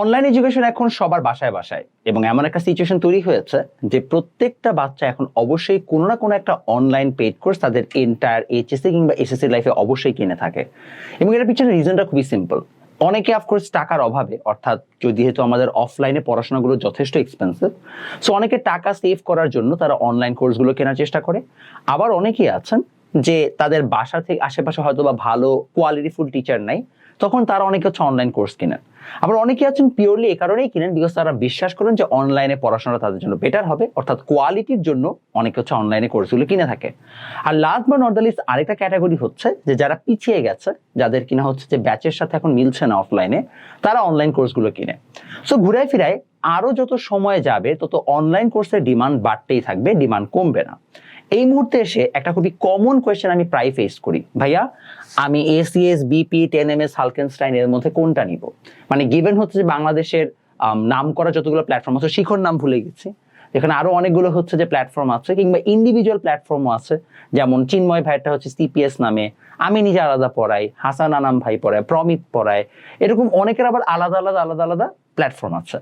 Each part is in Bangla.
অনলাইন এডুকেশন এখন সবার বাসায় বাসায়। এবং এমন একটা সিচুয়েশন তৈরি হয়েছে যে প্রত্যেকটা বাচ্চা এখন অবশ্যই কোনো না কোনো একটা অনলাইন পেড কোর্স তাদের এন্টায়ার এইচএসসি কিংবা এসএসসি লাইফে অবশ্যই কিনে থাকে। এবং এটার পিছনে রিজনটা খুবই সিম্পল অনেকে অফকোর্স টাকার অভাবে, অর্থাৎ যেহেতু আমাদের অফলাইনে পড়াশোনাগুলো যথেষ্ট এক্সপেন্সিভ সো অনেকে টাকা সেভ করার জন্য তারা অনলাইন কোর্সগুলো কেনার চেষ্টা করে। আবার অনেকেই আছেন যে তাদের বাসা থেকে, আশেপাশে হয়তো বা ভালো কোয়ালিটিফুল টিচার নাই তখন তারা অনেকে হচ্ছে অনলাইন কোর্স কিনেন। আবার অনেকে আছেন পিওরলি এ কারণেই কিনেন বিকজ তারা বিশ্বাস করেন যে অনলাইনে পড়াশোনা তাদের জন্য বেটার হবে, অর্থাৎ কোয়ালিটির জন্য অনেকে হচ্ছে অনলাইনে কোর্সগুলো কিনে থাকে। আর লাস্ট বা নট লিস্ট আরেকটা ক্যাটাগরি হচ্ছে যে যারা পিছিয়ে গেছে, যাদের কিনা হচ্ছে যে ব্যাচের সাথে এখন মিলছে না অফলাইনে তারা অনলাইন কোর্সগুলো কিনে। সো ঘুরায় ফিরায় আরও যত সময় যাবে, তত অনলাইন কোর্সের ডিমান্ড বাড়তেই থাকবে ডিমান্ড কমবে না। এই মুহূর্তে এসে একটা খুবই কমন কোয়েশ্চেন আমি প্রায় ফেস করি। ভাইয়া, আমি ACS BP ten M S হালকেনস্টাইন এর মধ্যে কোনটা নিব? মানে গিভেন হচ্ছে যে বাংলাদেশের নাম করা যতগুলো প্ল্যাটফর্ম আছে, শিখর নাম ভুলে গেছি। এখানে আরও অনেকগুলো হচ্ছে যে প্ল্যাটফর্ম আছে কিংবা ইন্ডিভিজুয়াল প্ল্যাটফর্মও আছে। যেমন চিন্ময় ভাইটা হচ্ছে সিপিএস নামে, আমি নিজে আলাদা পড়াই, হাসান আনাম ভাই পড়ায়, প্রমিত পড়ায়। এরকম অনেকের আবার আলাদা আলাদা আলাদা আলাদা প্ল্যাটফর্ম আছে।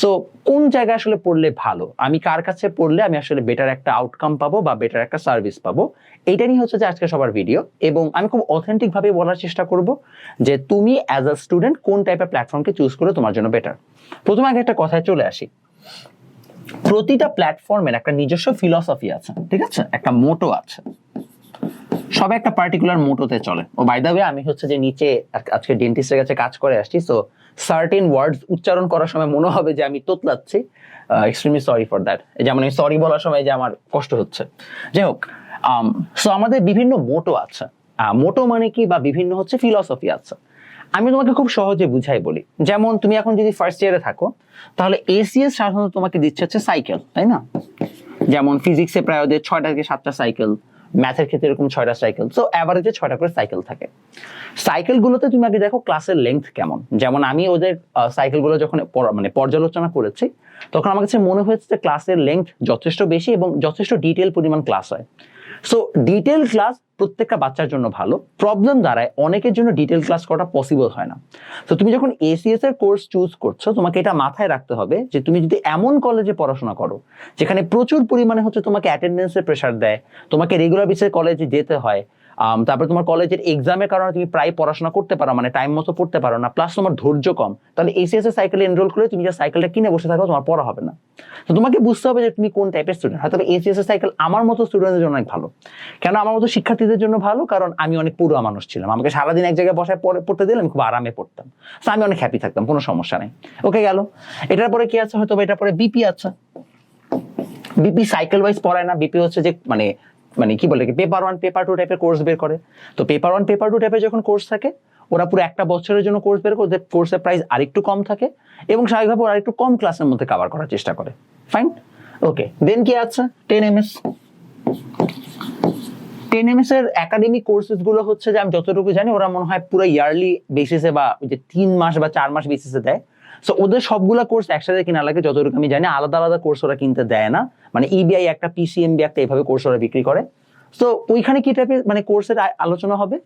সো কোন জায়গায় আসলে পড়লে ভালো? আমি কার কাছে পড়লে আমি আসলে বেটার একটা আউটকাম পাবো বা বেটার একটা সার্ভিস পাবো? এইটা নিয়ে হচ্ছে যে আজকে সবার ভিডিও এবং আমি খুব অথেন্টিক ভাবে বলার চেষ্টা করব যে তুমি অ্যাজ আ স্টুডেন্ট কোন টাইপের প্ল্যাটফর্মকে চুজ করে তোমার জন্য বেটার প্রথমে আগে একটা কথায় চলে আসি। প্রতিটা প্ল্যাটফর্মের একটা নিজস্ব ফিলসফি আছে, ঠিক আছে? একটা মোটো আছে। সবে একটা পার্টিকুলার মোটোতে চলে। ও বাই দা আমি হচ্ছে যে নিচে আজকে ডেন্টিস্টের কাছে কাজ করে আসছি সো সার্টেন ওয়ার্ডস উচ্চারণ করার সময় মনে হবে যে আমি তোতলাচ্ছি। এক্সট্রিমলি সরি ফর দ্যাট যেমন আমি সরি বলার সময় যে আমার কষ্ট হচ্ছে। যাই হোক সো আমাদের বিভিন্ন মোটো আছে। মোটো মানে কি বা বিভিন্ন হচ্ছে ফিলসফি আছে। আমি তোমাকে খুব সহজে বুঝাই বলি। যেমন তুমি এখন যদি ফার্স্ট ইয়ারে থাকো, তাহলে এসিএস সাধারণত তোমাকে দিচ্ছে হচ্ছে সাইকেল তাই না? যেমন ফিজিক্সে প্রায় ওদের ছয়টা থেকে সাতটা সাইকেল ম্যাথের ক্ষেত্রে এরকম ছয়টা সাইকেল সো অ্যাভারেজে ছয়টা করে সাইকেল থাকে। সাইকেলগুলোতে তুমি আগে দেখো ক্লাসের লেন্থ কেমন? যেমন আমি ওদের সাইকেলগুলো যখন মানে পর্যালোচনা করেছি, তখন আমার কাছে মনে হয়েছে যে ক্লাসের লেন্থ যথেষ্ট বেশি এবং যথেষ্ট ডিটেল পরিমাণ ক্লাস হয়। সো ডিটেল ক্লাস প্রত্যেকটা বাচ্চার জন্য ভালো। প্রবলেম দাঁড়ায়, অনেকের জন্য ডিটেল ক্লাস করাটা পসিবল হয় না। তো তুমি যখন এসিএস এর কোর্স চুজ করছ, তোমাকে এটা মাথায় রাখতে হবে যে তুমি যদি এমন কলেজে পড়াশোনা করো, যেখানে প্রচুর পরিমাণে হচ্ছে তোমাকে অ্যাটেন্ডেন্সের প্রেশার দেয়, তোমাকে রেগুলার বিষয়ে কলেজে যেতে হয় তারপরে তোমার কলেজের এক্সামের কারণে তুমি প্রায় পড়াশোনা করতে পারো মানে টাইম মতো পড়তে পারো না প্লাস তোমার ধৈর্য কম। তাহলে এসিএস এর সাইকেলে এনরোল করে তুমি যে সাইকেলটা কিনে বসে থাকো, তোমার পড়া হবে না। তো তোমাকে বুঝতে হবে যে তুমি কোন টাইপের স্টুডেন্ট হয়তো এসিএস সাইকেল আমার মতো স্টুডেন্টের জন্য অনেক ভালো। কেন? আমার মতো শিক্ষার্থীদের জন্য ভালো, কারণ আমি অনেক পুরো মানুষ ছিলাম। আমাকে সারাদিন এক জায়গায় বসায় পড়ে- পড়তে দিলে আমি খুব আরামে পড়তাম। তো আমি অনেক হ্যাপি থাকতাম, কোনো সমস্যা নেই। ওকে গেল। এটার পরে কি আছে? হয়তো এটার পরে বিপি আছে। বিপি সাইকেল ওয়াইজ পড়ায় না বিপি হচ্ছে যে মানে মানে কি বলে পেপার ওয়ান পেপার টু টাইপের কোর্স বের করে। তো পেপার ওয়ান পেপার টু টাইপের যখন কোর্স থাকে, ওরা পুরো একটা বছরের জন্য কোর্স বের করে কোর্সের প্রাইস আরেকটু কম থাকে এবং স্বাভাবিকভাবে ওরা একটু কম ক্লাসের মধ্যে কভার করার চেষ্টা করে। ফাইন ওকে দেন কি আছে? Ten M S ten M S এর একাডেমিক কোর্সেসগুলো হচ্ছে যে আমি যতটুকু জানি, ওরা মনে হয় পুরো ইয়ারলি বেসিসে বা যে তিন মাস বা চার মাস বেসিসে দেয়। সো ওদের সবগুলা কোর্স একসাথে কিনা লাগে, যতটুকু আমি জানি, আলাদা আলাদা কোর্স ওরা কিনতে দেয় না। মানে ইবিআই একটা পিসিএমবি একটা এইভাবে কোর্স ওরা বিক্রি করে। তো ওইখানে কি টাইপের মানে কোর্সের আলোচনা হবে?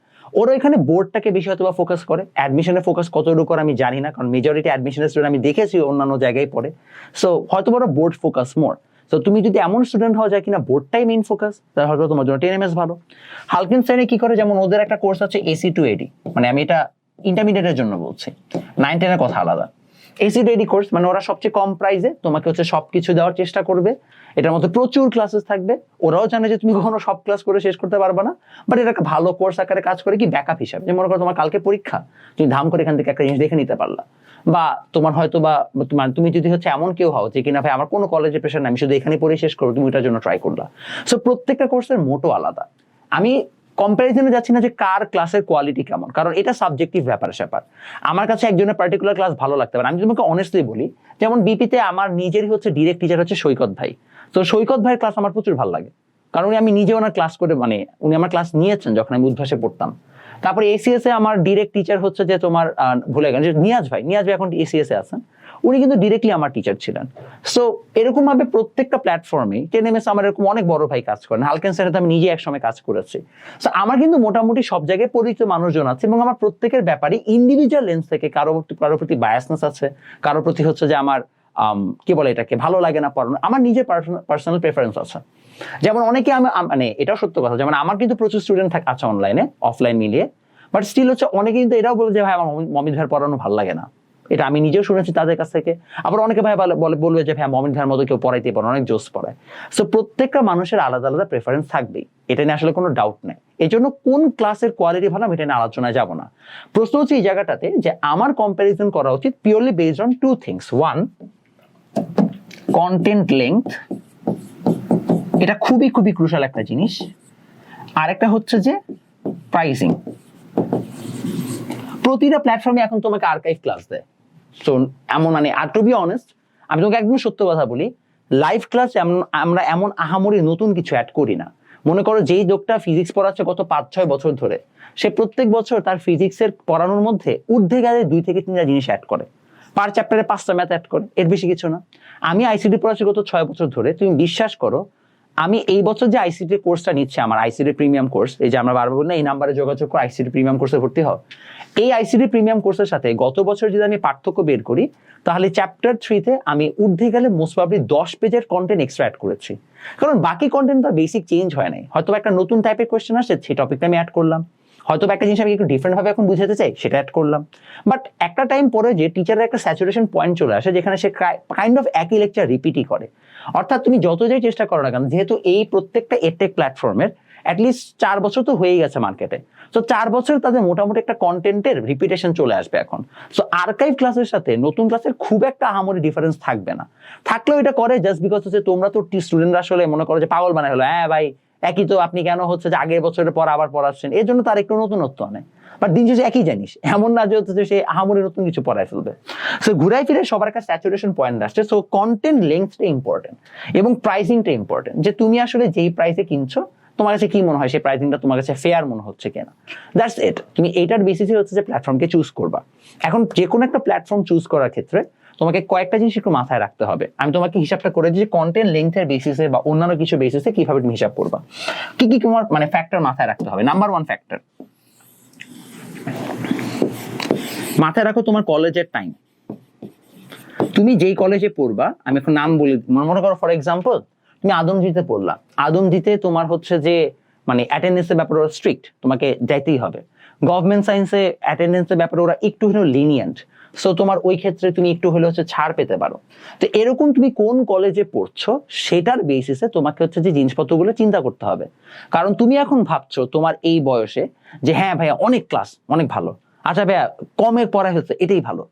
ওরা ওইখানে বোর্ডটাকে বেশি হয়তো বা ফোকাস করে। অ্যাডমিশনের ফোকাস কতটুকু করে আমি জানি না, কারণ মেজরিটি অ্যাডমিশনের স্টুডেন্ট আমি দেখেছি অন্যান্য জায়গায় পড়ে। সো হয়তো বড় বোর্ড ফোকাস মোর তো তুমি যদি এমন স্টুডেন্ট হওয়া যায় কিনা বোর্ডটাই মেইন ফোকাস তাহলে হয়তো তোমার জন্য টেন এমএস ভালো। হালকিন সাইনে কি করে? যেমন ওদের একটা কোর্স আছে এসি টু এডি মানে আমি এটা ইন্টারমিডিয়েটের জন্য বলছি। নাইন টেনের কথা আলাদা। এসি এডি কোর্স মানে ওরা সবচেয়ে কম প্রাইসে তোমাকে হচ্ছে সবকিছু দেওয়ার চেষ্টা করবে। এটার মধ্যে প্রচুর ক্লাসেস থাকবে। ওরাও জানে যে তুমি কখনো সব ক্লাস করে শেষ করতে পারবে না। বাট এটা একটা ভালো কোর্স আকারে কাজ করে কি ব্যাকআপ হিসাবে। যে মনে করো তোমার কালকে পরীক্ষা, তুমি ধাম করে এখান থেকে একটা জিনিস দেখে নিতে পারলা। বা তোমার হয়তো বা তোমার, তুমি যদি হচ্ছে এমন কেউ হও যে কিনা ভাই আমার কোনো কলেজে প্রেশার নাই, আমি শুধু এখানে পড়ে শেষ করব, তুমি ওটার জন্য ট্রাই করলা। সো প্রত্যেকটা কোর্সের মোটো আলাদা। আমি কম্প্যারিজনে যাচ্ছি না যে কার ক্লাসের কোয়ালিটি কেমন, কারণ এটা সাবজেক্টিভ ব্যাপার স্যাপার। আমার কাছে একজনের পার্টিকুলার ক্লাস ভালো লাগতে পারে আমি তোমাকে অনেস্টলি বলি, যেমন বিপিতে আমার নিজেরই হচ্ছে ডিরেক্ট টিচার হচ্ছে সৈকত ভাই। তো সৈকত ভাইয়ের ক্লাস আমার প্রচুর ভালো লাগে। কারণ আমি নিজে ওনার ক্লাস করে মানে উনি আমার ক্লাস নিয়েছেন যখন আমি উদ্ভাসে পড়তাম। তারপরে এসিএস আমার ডিরেক্ট টিচার হচ্ছে যে তোমার ভুলে গেলেন নিয়াজ ভাই। নিয়াজ ভাই এখন এসিএস আছেন। উনি কিন্তু ডিরেক্টলি আমার টিচার ছিলেন। সো এরকম ভাবে প্রত্যেকটা প্ল্যাটফর্মে টেন এম এস আমার এরকম অনেক বড় ভাই কাজ করেন। হালকেন স্যারের আমি নিজে একসময় কাজ করেছি। সো আমার কিন্তু মোটামুটি সব জায়গায় পরিচিত মানুষজন আছে এবং আমার প্রত্যেকের ব্যাপারে ইন্ডিভিজুয়াল লেন্স থেকে কারও কারও প্রতি বায়াসনেস আছে কারও প্রতি হচ্ছে যে আমার আম, কি বলে এটাকে ভালো লাগে না পড়ানো। আমার নিজের পার্সোনাল প্রেফারেন্স আছে। যেমন অনেকে আমি মানে এটাও সত্য কথা যেমন আমার কিন্তু প্রচুর স্টুডেন্ট থাকে আছে অনলাইনে অফলাইন মিলিয়ে। বাট স্টিল হচ্ছে অনেকে কিন্তু এটাও বলে যে ভাই আমার মমি- মমিত ভাইয়ের পড়ানো ভালো লাগে না। এটা আমি নিজেও শুনেছি তাদের কাছ থেকে। আবার অনেকে ভাই বলে বলে- বলবে যে ভাই মমিন ভাইয়ের মতো কেউ পড়াইতে পারে, অনেক জোস পড়ায়। সো প্রত্যেকটা মানুষের আলাদা আলাদা প্রেফারেন্স থাকবেই। এটা নিয়ে আসলে কোনো ডাউট নেই। এই জন্য কোন ক্লাসের কোয়ালিটি ভালো, আমি এটা নিয়ে আলোচনায় যাব না। প্রশ্ন হচ্ছে এই জায়গাটাতে যে, আমার কম্প্যারিজন করা উচিত purely based on two things one content length এটা খুবই খুবই ক্রুশাল একটা জিনিস। আরেকটা হচ্ছে যে প্রাইসিং প্রতিটা প্ল্যাটফর্মে এখন তোমাকে আর্কাইভ ক্লাস দেয়। সো এমন মানে আর টু বি অনেস্ট আমি তোমাকে একদম সত্য কথা বলি লাইভ ক্লাস আমরা এমন আহামরি নতুন কিছু অ্যাড করি না। মনে করো যেই লোকটা ফিজিক্স পড়াচ্ছে গত পাঁচ ছয় বছর ধরে, সে প্রত্যেক বছর তার ফিজিক্সের পড়ানোর মধ্যে ঊর্ধ্বে গেলে দুই থেকে তিনটা জিনিস অ্যাড করে। পার চ্যাপ্টারে পাঁচটা ম্যাথ অ্যাড করে, এর বেশি কিছু না। আমি আইসিডি পড়াচ্ছি গত ছয় বছর ধরে, তুমি বিশ্বাস করো আমি এই বছর যে আইসিটি কোর্সটা নিচ্ছি আমার আইসিটি প্রিমিয়াম কোর্স এই যে আমরা বারবার বলি না, এই নাম্বারে যোগাযোগ করে আইসিটি প্রিমিয়াম কোর্সে ভর্তি হও। এই আইসিটি প্রিমিয়াম কোর্সের সাথে গত বছর যদি আমি পার্থক্য বের করি, তাহলে চ্যাপ্টার থ্রিতে আমি ঊর্ধ্বে গেলে মোস্ট প্রবলি দশ পেজের কন্টেন্ট এক্সট্রা অ্যাড করেছি। কারণ বাকি কন্টেন্ট তো বেসিক চেঞ্জ হয় নাই। হয়তো একটা নতুন টাইপের কোয়েশ্চেন আসছে, সেই টপিকটা আমি অ্যাড করলাম। হয়তো একটা জিনিস আমি একটু ডিফারেন্ট ভাবে এখন বুঝাতে চাই, সেটা অ্যাড করলাম। বাট একটা টাইম পরে যে টিচারের একটা স্যাচুরেশন পয়েন্ট চলে আসে, যেখানে সে কাইন্ড অফ একই লেকচার রিপিটই করে। অর্থাৎ তুমি যত যাই চেষ্টা করো না কেন, যেহেতু এই প্রত্যেকটা এটেক প্ল্যাটফর্মের অ্যাটলিস্ট চার বছর তো হয়েই গেছে মার্কেটে তো চার বছর তাদের মোটামুটি একটা কন্টেন্টের রিপিটেশন চলে আসবে এখন। সো আর্কাইভ ক্লাসের সাথে নতুন ক্লাসের খুব একটা আহামরি ডিফারেন্স থাকবে না। থাকলেও এটা করে জাস্ট বিকজ হচ্ছে তোমরা তো স্টুডেন্টরা আসলে মনে করো যে পাগল বানায় হলো হ্যাঁ ভাই একই তো আপনি কেন হচ্ছে যে আগের বছরের পর আবার পড়াচ্ছেন এর জন্য তার একটু নতুনত্ব আনে। বাট দিন শেষে একই জানিস। এমন না যে হচ্ছে সে আহামরি নতুন কিছু পড়ায় ফেলবে। সো ঘুরাই ফিরে সবার কাছে স্যাচুরেশন পয়েন্ট আসছে। সো কন্টেন্ট লেন্থটা ইম্পর্টেন্ট এবং প্রাইসিংটা ইম্পর্টেন্ট যে তুমি আসলে যেই প্রাইসে কিনছো, তোমার কাছে কি মনে হয়? সেই প্রাইসিংটা তোমার কাছে ফেয়ার মনে হচ্ছে কিনা? দ্যাটস ইট তুমি এইটার বেসিসে হচ্ছে যে প্ল্যাটফর্মকে চুজ করবা। এখন যে কোনো একটা প্ল্যাটফর্ম চুজ করার ক্ষেত্রে তোমাকে কয়েকটা জিনিস একটু মাথায় রাখতে হবে। আমি তোমাকে হিসাবটা করে যে কন্টেন্ট লেন্থের বেসিসে বা অন্যান্য কিছু বেসিসে কীভাবে তুমি হিসাব করবা। কি কি তোমার মানে ফ্যাক্টর মাথায় রাখতে হবে? নাম্বার ওয়ান ফ্যাক্টর মাথায় রাখো তোমার কলেজের টাইম তুমি যেই কলেজে পড়বা, আমি এখন নাম বলি মনে করো ফর এক্সাম্পল তুমি আদমজিতে পড়লা। আদমজিতে তোমার হচ্ছে যে মানে অ্যাটেন্ডেন্সের ব্যাপারে ওরা স্ট্রিক্ট তোমাকে যাইতেই হবে। গভর্নমেন্ট সায়েন্সে অ্যাটেন্ডেন্সের ব্যাপারে ওরা একটু হলেও লিনিয়েন্ট সো তোমার ওই ক্ষেত্রে তুমি একটু হলে হচ্ছে ছাড় পেতে পারো। তো এরকম তুমি কোন কলেজে পড়ছো, সেটার বেসিসে তোমাকে হচ্ছে যে জিনিসপত্রগুলো চিন্তা করতে হবে। কারণ তুমি এখন ভাবছ তোমার এই বয়সে যে হ্যাঁ ভাইয়া, অনেক ক্লাস অনেক ভালো। আচ্ছা ভাইয়া, কমের পড়াই হচ্ছে এটাই ভালো।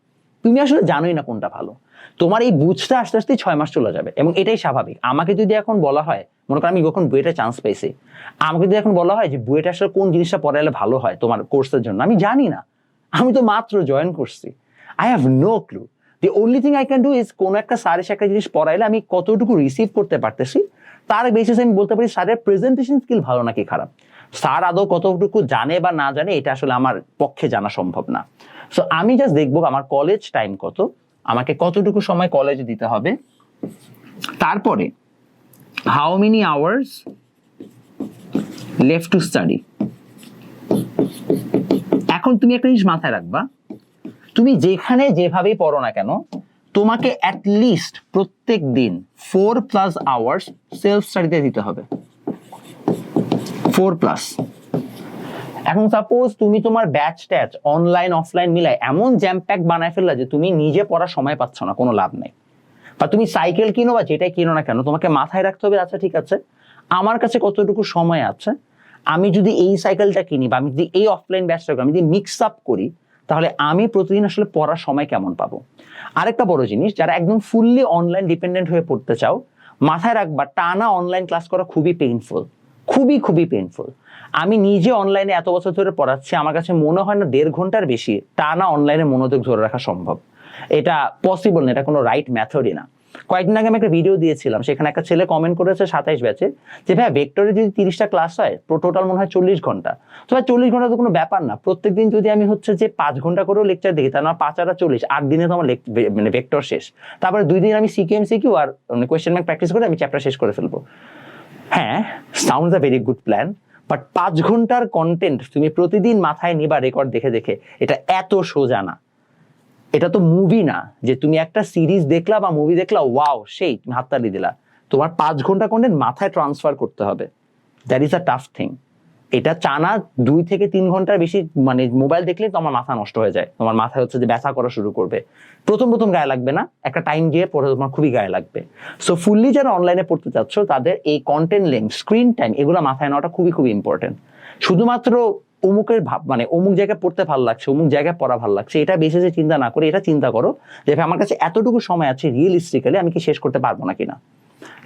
তুমি আসলে জানোই না কোনটা ভালো। তোমার এই বুঝতে আস্তে আস্তে ছয় মাস চলে যাবে এবং এটাই স্বাভাবিক। আমাকে যদি এখন বলা হয়, মনে করো আমি যখন বুয়েটে চান্স পেয়েছি, আমাকে যদি এখন বলা হয় যে, বুয়েটে আসলে কোন জিনিসটা পড়াইলে ভালো হয় তোমার কোর্সের জন্য, আমি জানি না। আমি তো মাত্র জয়েন করছি। I have no clue the only thing I can do is কোনো একটা স্যার এসে একটা জিনিস পড়াইলে আমি কতটুকু রিসিভ করতে পারতেছি, তার বেসিসে আমি বলতে পারি স্যারের প্রেজেন্টেশন স্কিল ভালো নাকি খারাপ। স্যার আদৌ কতটুকু জানে বা না জানে, এটা আসলে আমার পক্ষে জানা সম্ভব না। সো আমি জাস্ট দেখব আমার কলেজ টাইম কত, আমাকে কতটুকু সময় কলেজে দিতে হবে। তারপরে how many hours left to study এখন তুমি একটা জিনিস মাথায় রাখবা তুমি যেখানে যেভাবেই পড়ো না কেন, তোমাকে অ্যাটলিস্ট প্রত্যেক দিন ফোর প্লাস আওয়ার্স সেলফ স্টাডিতে দিতে হবে। ফোর প্লাস এখন সাপোজ তুমি তোমার ব্যাচ ট্যাচ অনলাইন অফলাইন মিলাই এমন জ্যাম প্যাক বানায় ফেললা যে তুমি নিজে পড়ার সময় পাচ্ছ না, কোনো লাভ নেই। বা তুমি সাইকেল কিনো বা যেটাই কিনো না কেন, তোমাকে মাথায় রাখতে হবে আচ্ছা ঠিক আছে, আমার কাছে কতটুকু সময় আছে, আমি যদি এই সাইকেলটা কিনি বা আমি যদি এই অফলাইন ব্যাচটা করি আমি যদি মিক্স আপ করি তাহলে আমি প্রতিদিন আসলে পড়ার সময় কেমন পাবো? আরেকটা বড় জিনিস, যারা একদম ফুললি অনলাইন ডিপেন্ডেন্ট হয়ে পড়তে চাও, মাথায় রাখবা, টানা অনলাইন ক্লাস করা খুবই পেইনফুল খুবই খুবই পেইনফুল আমি নিজে অনলাইনে এত বছর ধরে পড়াচ্ছি, আমার কাছে মনে হয় না দেড় ঘণ্টার বেশি টানা অনলাইনে মনোযোগ ধরে রাখা সম্ভব। এটা পসিবল না, এটা কোনো রাইট মেথডই না। কয়েকদিন আগে আমি একটা ভিডিও দিয়েছিলাম, সেখানে একটা ছেলে কমেন্ট করেছে সাতাইশ ব্যাচে যে ভাই ভেক্টরে যদি তিরিশটা ক্লাস হয় টোটাল মনে হয় চল্লিশ ঘণ্টা। তো ভাই চল্লিশ ঘণ্টা তো কোনো ব্যাপার না, প্রত্যেকদিন যদি আমি হচ্ছে যে পাঁচ ঘণ্টা করেও লেকচার দেখি, তাহলে আমার পাঁচ আর চল্লিশ, আট দিনে তো আমার মানে ভেক্টর শেষ। তারপরে দুই দিন আমি সিকিউএম সিকিউ আর মানে কোয়েশ্চেন ব্যাংক প্র্যাকটিস করে আমি চ্যাপ্টার শেষ করে ফেলব। হ্যাঁ sound a very good plan but পাঁচ ঘণ্টার কন্টেন্ট তুমি প্রতিদিন মাথায় নিবা রেকর্ড দেখে দেখে, এটা এত সোজা না। এটা তো মুভি না, যে তুমি একটা সিরিজ দেখলা বা মুভি দেখলা ওয়াও সেই তুমি হাততালি দিলা। তোমার পাঁচ ঘণ্টা কন্টেন্ট মাথায় ট্রান্সফার করতে হবে। That is a tough thing এটা চানা দুই থেকে তিন ঘণ্টার বেশি মানে মোবাইল দেখলে তোমার মাথা নষ্ট হয়ে যায়। তোমার মাথায় হচ্ছে যে ব্যথা করা শুরু করবে। প্রথম প্রথম গায়ে লাগবে না, একটা টাইম গিয়ে পরে তোমার খুবই গায়ে লাগবে। সো ফুললি যারা অনলাইনে পড়তে চাচ্ছ, তাদের এই কন্টেন্ট লেন্থ স্ক্রিন টাইম এগুলো মাথায় নেওয়াটা খুবই খুবই ইম্পর্টেন্ট শুধুমাত্র অমুকের ভাব মানে অমুক জায়গায় পড়তে ভালো লাগছে, অমুক জায়গায় পড়া ভালো লাগছে, এটা যে চিন্তা না করে এটা চিন্তা করো যে আমার কাছে এতটুকু সময় আছে রিয়েলিস্টিক্যালি আমি কি শেষ করতে পারব না? কিনা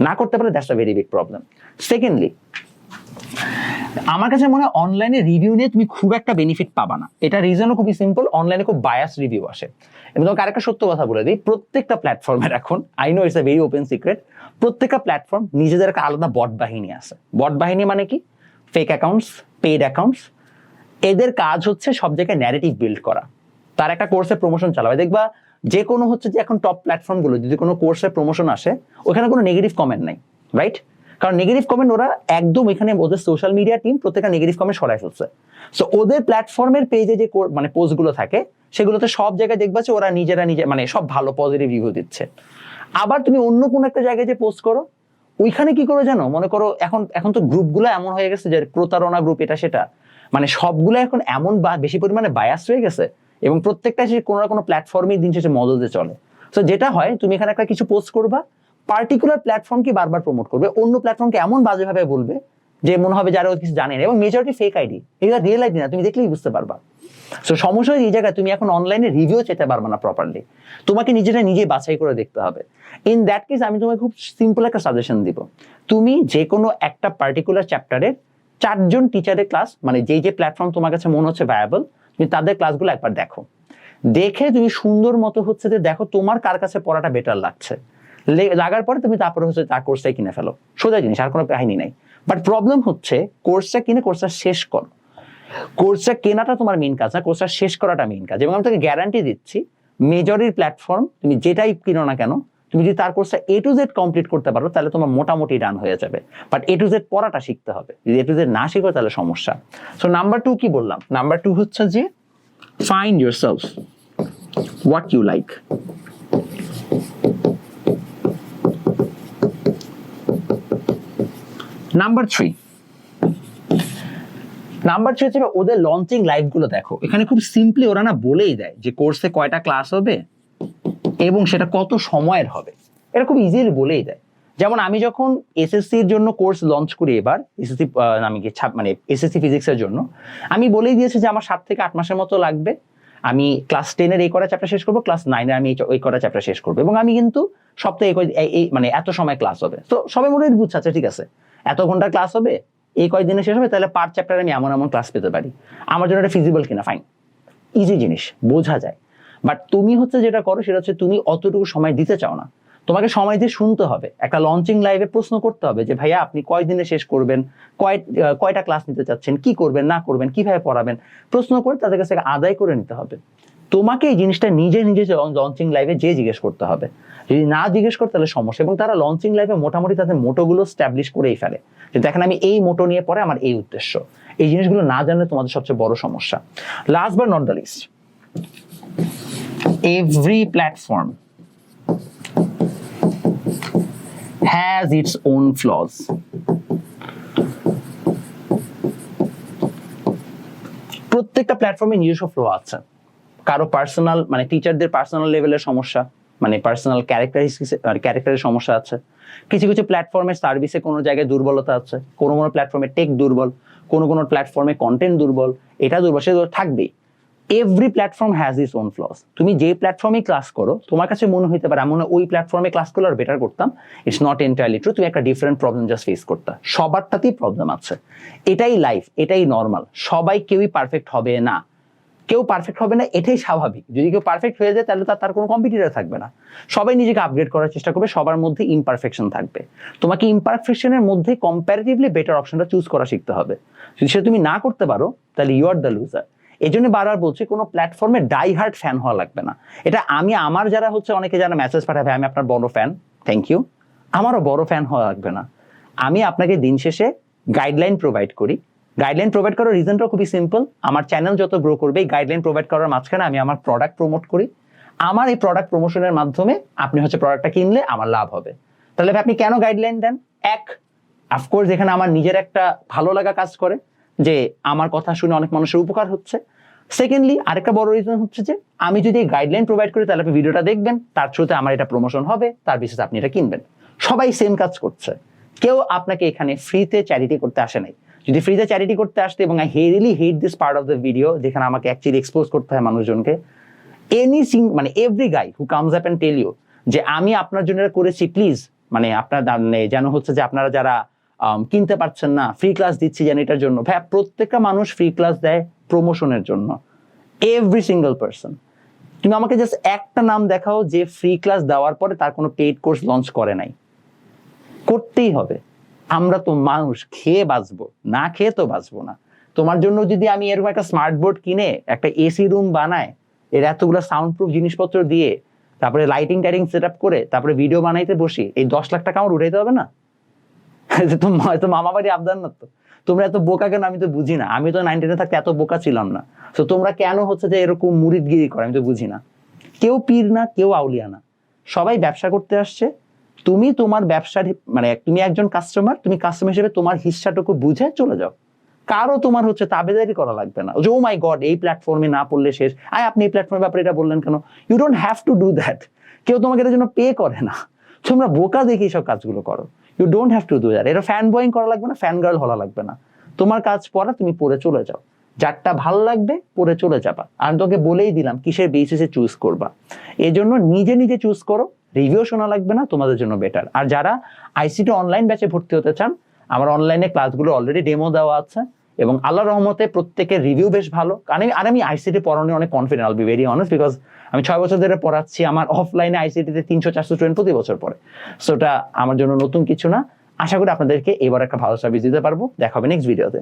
না করতে পারলে that's a very big problem secondly আমার কাছে মনে হয় অনলাইনে রিভিউ নিয়ে তুমি খুব একটা বেনিফিট পাবা না। এটা রিজনও খুবই সিম্পল অনলাইনে খুব বায়াস রিভিউ আসে। এবং তোমাকে আরেকটা সত্য কথা বলে দিই, প্রত্যেকটা প্ল্যাটফর্মের এখন I know it's a very open secret প্রত্যেকটা প্ল্যাটফর্ম নিজেদের একটা আলাদা বট বাহিনী আছে। বট বাহিনী মানে কি? ফেক অ্যাকাউন্টস পেড অ্যাকাউন্টস এদের কাজ হচ্ছে সব জায়গায় ন্যারেটিভ বিল্ড করা। তার একটা কোর্সে প্রমোশন চালাবে। দেখবা, যে কোনো হচ্ছে যে এখন টপ প্ল্যাটফর্মগুলো যদি কোনো কোর্সে প্রমোশন আসে, ওখানে কোনো নেগেটিভ কমেন্ট নাই রাইট কারণ নেগেটিভ কমেন্ট ওরা একদম এখানে ওদের সোশ্যাল মিডিয়া টিম প্রত্যেকটা নেগেটিভ কমেন্ট সরাই ফেলছে। সো ওদের প্ল্যাটফর্মের পেজে যে মানে পোস্টগুলো থাকে, সেগুলোতে সব জায়গায় দেখবা যে ওরা নিজেরা নিজে মানে সব ভালো পজিটিভ রিভিউ দিচ্ছে। আবার তুমি অন্য কোনো একটা জায়গায় যে পোস্ট করো, ওইখানে কি করে জানো? মনে করো এখন এখন তো গ্রুপগুলো এমন হয়ে গেছে যে প্রতারণা গ্রুপ এটা সেটা। মানে সবগুলো এখন এমন বা বেশি পরিমাণে বায়াস হয়ে গেছে এবং প্রত্যেকটা সে কোনো না কোনো প্ল্যাটফর্মে দিন শেষে দিয়ে চলে। তো যেটা হয়, তুমি এখানে একটা কিছু পোস্ট করবা পার্টিকুলার প্ল্যাটফর্মকে বারবার প্রমোট করবে, অন্য প্ল্যাটফর্মকে এমন বাজেভাবে বলবে যে মনে হবে যারা কিছু জানে না, এবং মেজরিটি ফেক আইডি এগুলো রিয়েল আইডি না, তুমি দেখলেই বুঝতে পারবা। সো সমস্যা এই জায়গায় তুমি এখন অনলাইনে রিভিউ চেতে পারবে না প্রপারলি তোমাকে নিজেটা নিজে বাছাই করে দেখতে হবে। ইন দ্যাট কেস আমি তোমাকে খুব সিম্পল একটা সাজেশন দিব। তুমি যে কোনো একটা পার্টিকুলার চ্যাপ্টারের চারজন টিচারের ক্লাস মানে যেই যে প্ল্যাটফর্ম তোমার কাছে মনে হচ্ছে ভায়াবল তুমি তাদের ক্লাসগুলো একবার দেখো। দেখে তুমি সুন্দর মতো হচ্ছে যে দেখো তোমার কার কাছে পড়াটা বেটার লাগছে। লাগার পরে তুমি তারপরে হচ্ছে তার কোর্সটাই কিনে ফেলো। সোজা জিনিস, আর কোনো কাহিনী নাই। বাট প্রবলেম হচ্ছে কোর্সটা কিনে কোর্সটা শেষ করো। কোর্সটা কেনাটা তোমার মেইন কাজ না কোর্সটা শেষ করাটা মেন কাজ। এবং আমি তোকে গ্যারান্টি দিচ্ছি মেজরির প্ল্যাটফর্ম তুমি যেটাই কিনো না কেন তুমি যদি তার কোর্সটা এ টু জেড কমপ্লিট করতে পারো, তাহলে তোমার মোটামুটি ডান হয়ে যাবে। বাট এ টু জেড পড়াটা শিখতে হবে। যদি এ টু জেড না শিখো, তাহলে সমস্যা। সো নাম্বার টু কি বললাম? নাম্বার টু হচ্ছে যে find yourself what you like number three number three হচ্ছে ওদের লঞ্চিং লাইভগুলো দেখো। এখানে খুব সিম্পলি ওরা না বলেই দেয় যে কোর্সে কয়টা ক্লাস হবে। এবং সেটা কত সময়ের হবে? এটা খুব ইজিলি বলেই দেয়। যেমন আমি যখন এসএসসি এর জন্য কোর্স লঞ্চ করি এবার এসএসসি আমি ছাপ- মানে এসএসসি ফিজিক্সের জন্য, আমি বলেই দিয়েছি যে আমার সাত থেকে আট মাসের মতো লাগবে। আমি ক্লাস টেনের এই করা চ্যাপ্টার শেষ করব ক্লাস নাইনের আমি এই করা চ্যাপ্টার শেষ করব। এবং আমি কিন্তু সপ্তাহে এই মানে এত সময় ক্লাস হবে। তো সবাই মোটামুটি বুঝছে আচ্ছা ঠিক আছে, এত ঘণ্টার ক্লাস হবে, এই কয়েকদিনে শেষ হবে, তাহলে পার চ্যাপ্টারে আমি এমন এমন ক্লাস পেতে পারি। আমার জন্য এটা ফিজিবল কিনা? ফাইন ইজি জিনিস, বোঝা যায়। বাট তুমি হচ্ছে যেটা করো, সেটা হচ্ছে তুমি অতটুকু সময় দিতে চাও না। তোমাকে সময় দিয়ে শুনতে হবে। একটা লঞ্চিং লাইভে প্রশ্ন করতে হবে যে, ভাইয়া, আপনি কয় দিনে শেষ করবেন? কয় কয়টা ক্লাস নিতে চাচ্ছেন? কি করবেন? না করবেন? কীভাবে পড়াবেন? প্রশ্ন করে তাদের কাছ থেকে আদায় করে নিতে হবে। তোমাকে এই জিনিসটা নিজে নিজে লঞ্চিং লাইভে যে জিজ্ঞেস করতে হবে। যদি না জিজ্ঞেস করতে তাহলে সমস্যা। এবং তারা লঞ্চিং লাইভে মোটামুটি তাদের মোটোগুলো স্ট্যাবলিশ করেই ফেলে। যে, দেখেন, আমি এই মোটো নিয়ে পরে আমার এই উদ্দেশ্য। এই জিনিসগুলো না জানলে তোমাদের সবচেয়ে বড় সমস্যা। Last but not the least every platform has its own flaws. প্রত্যেকটা প্ল্যাটফর্মে নিজস্ব ফ্লো আছে। কারও পার্সোনাল মানে টিচারদের পার্সোনাল লেভেলের সমস্যা মানে পার্সোনাল ক্যারেক্টার ক্যারেক্টারের সমস্যা আছে। কিছু কিছু প্ল্যাটফর্মের সার্ভিসে কোনো জায়গায় দুর্বলতা আছে। কোনো কোনো প্ল্যাটফর্মে টেক দুর্বল, কোনো কোনো প্ল্যাটফর্মে কন্টেন্ট দুর্বল, এটা দুর্বল, সে থাকবেই। Every platform has its own flaws তুমি যে প্ল্যাটফর্মে ক্লাস করো, তোমার কাছে মনে হতে পারে এমন ওই প্ল্যাটফর্মে ক্লাস করলে আর বেটার করতাম। ইটস নট এন্টায়ারলি ট্রু তুমি একটা ডিফারেন্ট প্রবলেম জাস্ট ফেস করতে। সবারটাতেই প্রবলেম আছে। এটাই লাইফ এটাই নর্মাল সবাই কেউই পারফেক্ট হবে না। কেউ পারফেক্ট হবে না, এটাই স্বাভাবিক। যদি কেউ পারফেক্ট হয়ে যায়, তাহলে তার কোনো কম্পিটিটার থাকবে না। সবাই নিজেকে আপগ্রেড করার চেষ্টা করবে, সবার মধ্যে ইমপারফেকশন থাকবে। তোমাকে ইমপারফেকশনের মধ্যে কম্পারেটিভলি বেটার অপশনটা চুজ করা শিখতে হবে। যদি সেটা তুমি না করতে পারো, তাহলে ইউ আর দ্য লুজার এই জন্য বারবার বলছি, কোনো প্ল্যাটফর্মে ডাই হার্ট ফ্যান হওয়া লাগবে না। এটা আমি, আমার যারা হচ্ছে, অনেকে যারা মেসেজ পাঠাবে, আমি আপনার বড় ফ্যান থ্যাংক ইউ আমারও বড় ফ্যান হওয়া লাগবে না। আমি আপনাকে দিন শেষে গাইডলাইন প্রোভাইড করি। গাইডলাইন প্রোভাইড করার রিজনটাও খুবই সিম্পল আমার চ্যানেল যত গ্রো করবে, এই গাইডলাইন প্রোভাইড করার মাঝখানে আমি আমার প্রোডাক্ট প্রমোট করি। আমার এই প্রোডাক্ট প্রমোশনের মাধ্যমে আপনি হচ্ছে প্রোডাক্টটা কিনলে আমার লাভ হবে। তাহলে আপনি কেন গাইডলাইন দেন? এক অফকোর্স এখানে আমার নিজের একটা ভালো লাগা কাজ করে। যে আমার কথা শুনে অনেক মানুষের উপকার হচ্ছে। সেকেন্ডলি আরেকটা বড় রিজন হচ্ছে যে আমি যদি এই গাইডলাইন প্রোভাইড করি, তাহলে আপনি ভিডিওটা দেখবেন, তার থ্রুতে আমার এটা প্রমোশন হবে, তার বিশেষ আপনি এটা কিনবেন। সবাই সেম কাজ করছে। কেউ আপনাকে এখানে ফ্রিতে চ্যারিটি করতে আসে নাই। যদি ফ্রিতে চ্যারিটি করতে আসতে এবং I really hate this part of the video যেখানে আমাকে অ্যাকচুয়ালি এক্সপোজ করতে হয় মানুষজনকে এনি সিং মানে every guy who comes up and tell you যে আমি আপনার জন্য এটা করেছি প্লিজ মানে আপনার মানে যেন হচ্ছে যে আপনারা যারা কিনতে পারছেন না ফ্রি ক্লাস দিচ্ছি যেন এটার জন্য। ভাই প্রত্যেকটা মানুষ ফ্রি ক্লাস দেয় প্রমোশনের জন্য। এভরি সিঙ্গেল পার্সন তুমি আমাকে জাস্ট একটা নাম দেখাও যে ফ্রি ক্লাস দেওয়ার পরে তার কোনো পেইড কোর্স লঞ্চ করে নাই। করতেই হবে। আমরা তো মানুষ, খেয়ে বাঁচবো। না খেয়ে তো বাঁচবো না। তোমার জন্য যদি আমি এরকম একটা স্মার্ট বোর্ড কিনে, একটা এসি রুম বানায় এর এতগুলো সাউন্ড প্রুফ জিনিসপত্র দিয়ে, তারপরে লাইটিং টাইটিং সেট আপ করে, তারপরে ভিডিও বানাইতে বসি, এই দশ লাখ টাকা আমার উঠাইতে হবে না? তো হয়তো মামা বাড়ি আবদার না তো? তোমরা এত বোকা কেন? আমি তো বুঝি না। আমি তো নাইনটিনে থাকতে এত বোকা ছিলাম না। তো তোমরা কেন হচ্ছে যে এরকম মুরিদগিরি করে? আমি তো বুঝি না। কেউ পীর না, কেউ আউলিয়া না। সবাই ব্যবসা করতে আসছে। তুমি তোমার ব্যবসার মানে তুমি একজন কাস্টমার তুমি কাস্টমার হিসেবে তোমার হিসাটুকু বুঝে চলে যাও। কারও তোমার হচ্ছে তাবেদারি করা লাগবে না। ও মাই গড এই প্ল্যাটফর্মে না পড়লে শেষ। আয়, আপনি এই প্ল্যাটফর্মের ব্যাপারে এটা বললেন কেন? You don't have to do that কেউ তোমাকে এটার জন্য পে করে না। তোমরা বোকা দেখে এইসব কাজগুলো করো। You don't have to do that এটা ফ্যান বয়িং করা লাগবে না ফ্যান গার্ল হওয়া লাগবে না। তোমার কাজ পড়া, তুমি পড়ে চলে যাও। যারটা ভালো লাগবে, পড়ে চলে যাবা। আমি তোকে বলেই দিলাম, কিসের বেসিসে চুজ করবা। এই জন্য নিজে নিজে চুজ করো। রিভিউ শোনা লাগবে না, তোমাদের জন্য বেটার আর যারা আইসিটি অনলাইন ব্যাচে ভর্তি হতে চান, আমার অনলাইনে ক্লাসগুলো অলরেডি ডেমো দেওয়া আছে। এবং আল্লাহ রহমতে প্রত্যেকের রিভিউ বেশ ভালো। কারণ আমি- আর আমি আইসিটি পড়ানো অনেক confident be very honest because আমি ছয় বছর ধরে পড়াচ্ছি, আমার অফলাইনে আইসিটিতে তিনশো চারশো স্টুডেন্ট প্রতি বছর পরে সো আমার জন্য নতুন কিছু না। আশা করি আপনাদেরকে এবার একটা ভালো সার্ভিস দিতে পারব। দেখাবে নেক্সট ভিডিওতে